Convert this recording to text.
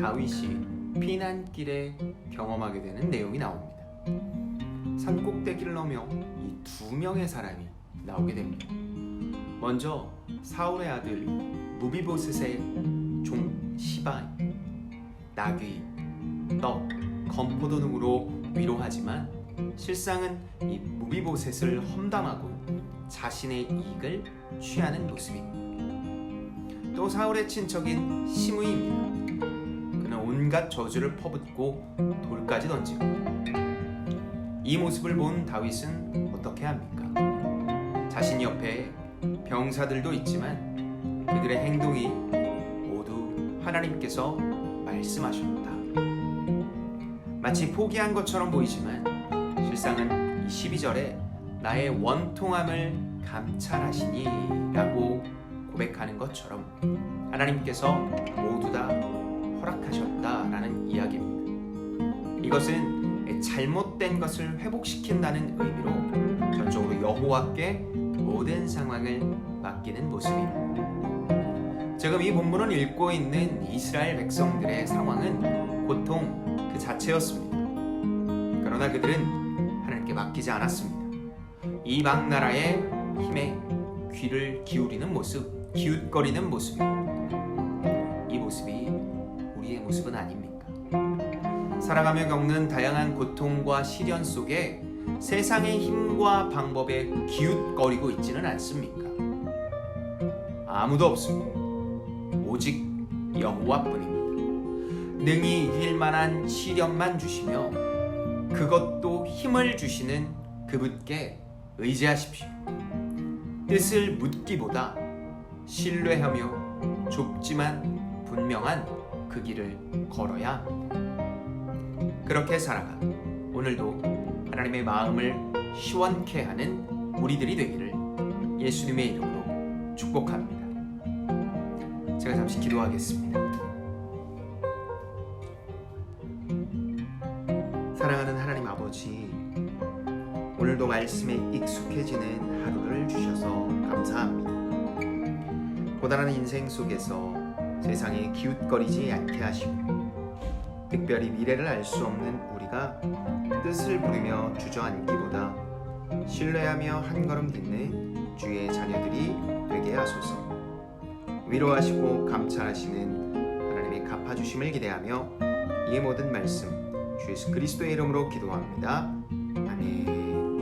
다윗이 피난길에 경험하게 되는 내용이 나옵니다. 산 꼭대기를 넘어 이 두 명의 사람이 나오게 됩니다. 먼저 사울의 아들 무비보셋의 종 시바이 나귀, 떡, 건포도 등으로 위로하지만 실상은 이 무비보셋을 험담하고 자신의 이익을 취하는 모습입니다. 또 사울의 친척인 시므이입니다. 그는 온갖 저주를 퍼붓고 돌까지 던지고 이 모습을 본 다윗은 어떻게 합니까? 자신 옆에 병사들도 있지만 그들의 행동이 모두 하나님께서 말씀하셨다. 마치 포기한 것처럼 보이지만 실상은 이 12절에 나의 원통함을 감찰하시니라고 고백하는 것처럼 하나님께서 모두 다 허락하셨다라는 이야기입니다. 이것은 잘못된 것을 회복시킨다는 의미로 전적으로 여호와께 모든 상황을 맡기는 모습입니다. 지금 이 본문을 읽고 있는 이스라엘 백성들의 상황은 고통 그 자체였습니다. 그러나 그들은 하나님께 맡기지 않았습니다. 이방 나라의 귀를 기울이는 모습, 기웃거리는 모습입니다. 이 모습이 우리의 모습은 아닙니까? 살아가며 겪는 다양한 고통과 시련 속에 세상의 힘과 방법에 기웃거리고 있지는 않습니까? 아무도 없습니다. 오직 여호와뿐입니다. 능히 이길 만한 시련만 주시며 그것도 힘을 주시는 그분께 의지하십시오. 뜻을 묻기보다 신뢰하며 좁지만 분명한 그 길을 걸어야 합니다. 그렇게 살아가 오늘도 하나님의 마음을 시원케 하는 우리들이 되기를 예수님의 이름으로 축복합니다. 제가 잠시 기도하겠습니다. 사랑하는 하나님 아버지, 오늘도 말씀에 익숙해지는 하루를 주셔서 감사합니다. 고단한 인생 속에서 세상에 기웃거리지 않게 하시고 특별히 미래를 알 수 없는 우리가 뜻을 부르며 주저앉기보다 신뢰하며 한 걸음 딛는 주의 자녀들이 되게 하소서. 위로하시고 감찰하시는 하나님의 갚아주심을 기대하며 이 모든 말씀 주 예수 그리스도의 이름으로 기도합니다. 아멘.